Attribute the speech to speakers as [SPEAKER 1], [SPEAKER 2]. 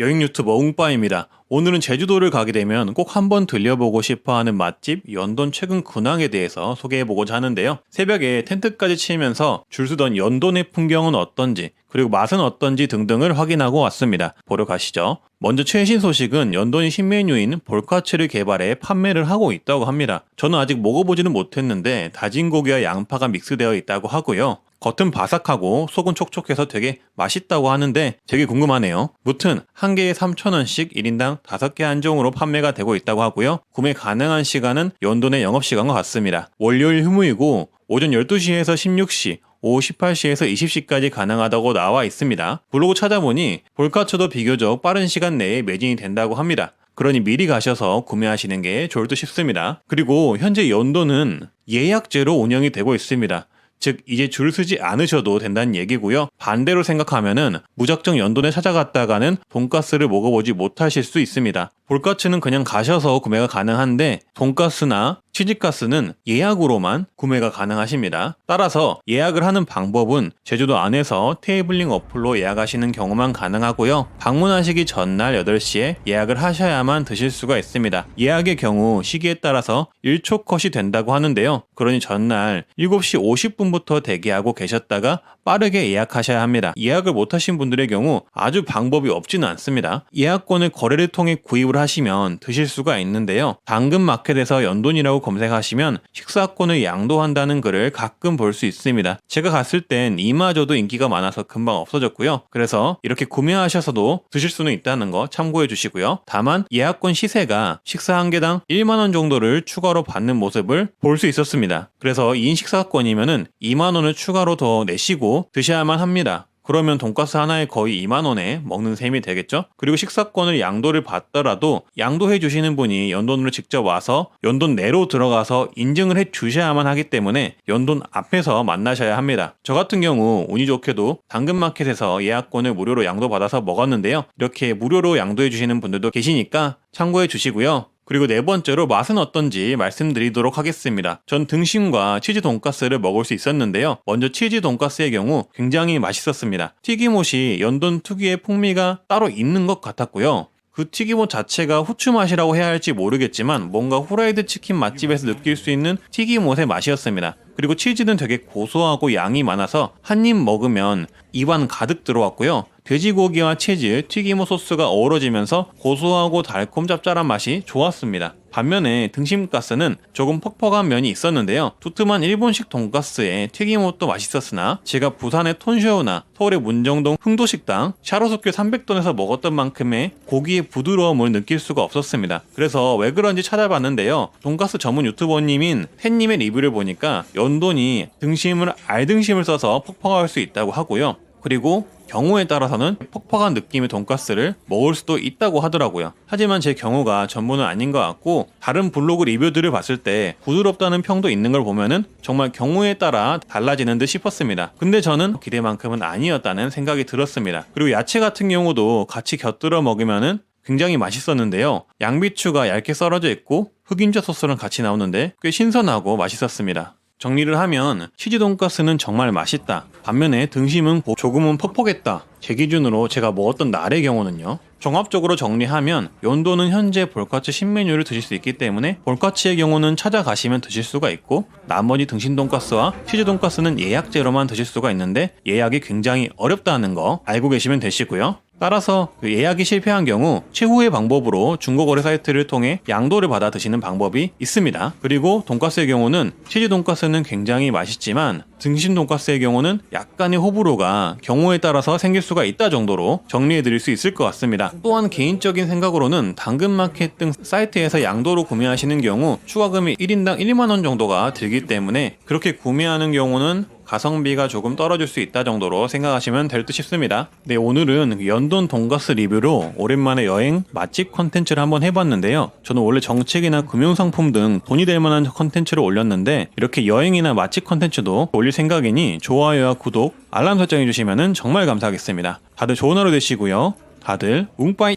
[SPEAKER 1] 여행 유튜버 웅빠입니다. 오늘은 제주도를 가게 되면 꼭 한번 들려보고 싶어 하는 맛집 연돈 최근 근황에 대해서 소개해보고자 하는데요. 새벽에 텐트까지 치면서 줄 서던 연돈의 풍경은 어떤지, 그리고 맛은 어떤지 등등을 확인하고 왔습니다. 보러 가시죠. 먼저 최신 소식은 연돈이 신메뉴인 볼카츠를 개발해 판매를 하고 있다고 합니다. 저는 아직 먹어보지는 못했는데 다진 고기와 양파가 믹스되어 있다고 하고요. 겉은 바삭하고 속은 촉촉해서 되게 맛있다고 하는데 되게 궁금하네요. 무튼 한 개에 3,000원씩 1인당 5개 한정으로 판매가 되고 있다고 하고요. 구매 가능한 시간은 연돈의 영업시간과 같습니다. 월요일 휴무이고 오전 12시에서 16시, 오후 18시에서 20시까지 가능하다고 나와 있습니다. 블로그 찾아보니 볼카츠도 비교적 빠른 시간 내에 매진이 된다고 합니다. 그러니 미리 가셔서 구매하시는 게 좋을 듯 싶습니다. 그리고 현재 연도는 예약제로 운영이 되고 있습니다. 즉 이제 줄 서지 않으셔도 된다는 얘기고요. 반대로 생각하면은 무작정 연돈에 찾아갔다가는 돈가스를 먹어보지 못하실 수 있습니다. 볼가츠는 그냥 가셔서 구매가 가능한데 돈가스나 치즈가스는 예약으로만 구매가 가능하십니다. 따라서 예약을 하는 방법은 제주도 안에서 테이블링 어플로 예약하시는 경우만 가능하고요. 방문하시기 전날 8시에 예약을 하셔야만 드실 수가 있습니다. 예약의 경우 시기에 따라서 1초 컷이 된다고 하는데요. 그러니 전날 7시 50분부터 대기하고 계셨다가 빠르게 예약하셔야 합니다. 예약을 못하신 분들의 경우 아주 방법이 없지는 않습니다. 예약권을 거래를 통해 구입을 하시면 드실 수가 있는데요. 당근마켓 에서 연돈이라고 검색하시면 식사권을 양도한다는 글을 가끔 볼 수 있습니다. 제가 갔을 땐 이마저도 인기가 많아서 금방 없어졌고요. 그래서 이렇게 구매하셔서도 드실 수는 있다는 거 참고해 주시고요. 다만 예약권 시세가 식사 한 개당 1만원 정도를 추가로 받는 모습을 볼 수 있었습니다. 그래서 2인 식사권이면은 2만원을 추가로 더 내시고 드셔야만 합니다. 그러면 돈가스 하나에 거의 2만원에 먹는 셈이 되겠죠? 그리고 식사권을 양도를 받더라도 양도해 주시는 분이 연돈으로 직접 와서 연돈 내로 들어가서 인증을 해 주셔야만 하기 때문에 연돈 앞에서 만나셔야 합니다. 저 같은 경우 운이 좋게도 당근마켓에서 예약권을 무료로 양도받아서 먹었는데요. 이렇게 무료로 양도해 주시는 분들도 계시니까 참고해 주시고요. 그리고 네 번째로 맛은 어떤지 말씀드리도록 하겠습니다. 전 등심과 치즈 돈가스를 먹을 수 있었는데요. 먼저 치즈 돈가스의 경우 굉장히 맛있었습니다. 튀김옷이 연돈 특유의 풍미가 따로 있는 것 같았고요. 그 튀김옷 자체가 후추 맛이라고 해야 할지 모르겠지만 뭔가 후라이드 치킨 맛집에서 느낄 수 있는 튀김옷의 맛이었습니다. 그리고 치즈는 되게 고소하고 양이 많아서 한 입 먹으면 입안 가득 들어왔고요. 돼지고기와 치즈, 튀김옷 소스가 어우러지면서 고소하고 달콤 짭짤한 맛이 좋았습니다. 반면에 등심가스는 조금 퍽퍽한 면이 있었는데요. 두툼한 일본식 돈가스에 튀김옷도 맛있었으나 제가 부산의 톤쇼우나 서울의 문정동 흥도식당 샤로스교 300돈에서 먹었던 만큼의 고기의 부드러움을 느낄 수가 없었습니다. 그래서 왜 그런지 찾아봤는데요. 돈가스 전문 유튜버님인 팬님의 리뷰를 보니까 연돈이 등심을 알등심을 써서 퍽퍽할 수 있다고 하고요. 그리고 경우에 따라서는 퍽퍽한 느낌의 돈가스를 먹을 수도 있다고 하더라고요. 하지만 제 경우가 전부는 아닌 것 같고 다른 블로그 리뷰들을 봤을 때 부드럽다는 평도 있는 걸 보면은 정말 경우에 따라 달라지는 듯 싶었습니다. 근데 저는 기대만큼은 아니었다는 생각이 들었습니다. 그리고 야채 같은 경우도 같이 곁들여 먹으면은 굉장히 맛있었는데요. 양비추가 얇게 썰어져 있고 흑임자 소스랑 같이 나오는데 꽤 신선하고 맛있었습니다. 정리를 하면 치즈 돈가스는 정말 맛있다. 반면에 등심은 고- 조금은 퍽퍽했다. 제 기준으로 제가 먹었던 날의 경우는요. 종합적으로 정리하면 연도는 현재 볼카츠 신메뉴를 드실 수 있기 때문에 볼카츠의 경우는 찾아가시면 드실 수가 있고 나머지 등심 돈가스와 치즈 돈가스는 예약제로만 드실 수가 있는데 예약이 굉장히 어렵다는 거 알고 계시면 되시고요. 따라서 그 예약이 실패한 경우 최후의 방법으로 중고거래 사이트를 통해 양도를 받아 드시는 방법이 있습니다. 그리고 돈가스의 경우는 치즈 돈가스는 굉장히 맛있지만 등심 돈가스의 경우는 약간의 호불호가 경우에 따라서 생길 수가 있다 정도로 정리해 드릴 수 있을 것 같습니다. 또한 개인적인 생각으로는 당근마켓 등 사이트에서 양도로 구매하시는 경우 추가금이 1인당 1만 원 정도가 들기 때문에 그렇게 구매하는 경우는 가성비가 조금 떨어질 수 있다 정도로 생각하시면 될 듯 싶습니다. 네, 오늘은 연돈 돈가스 리뷰로 오랜만에 여행 맛집 컨텐츠를 한번 해봤는데요. 저는 원래 정책이나 금융상품 등 돈이 될 만한 컨텐츠를 올렸는데 이렇게 여행이나 맛집 컨텐츠도 올릴 생각이니 좋아요와 구독, 알람 설정해 주시면 정말 감사하겠습니다. 다들 좋은 하루 되시고요. 다들 웅빠이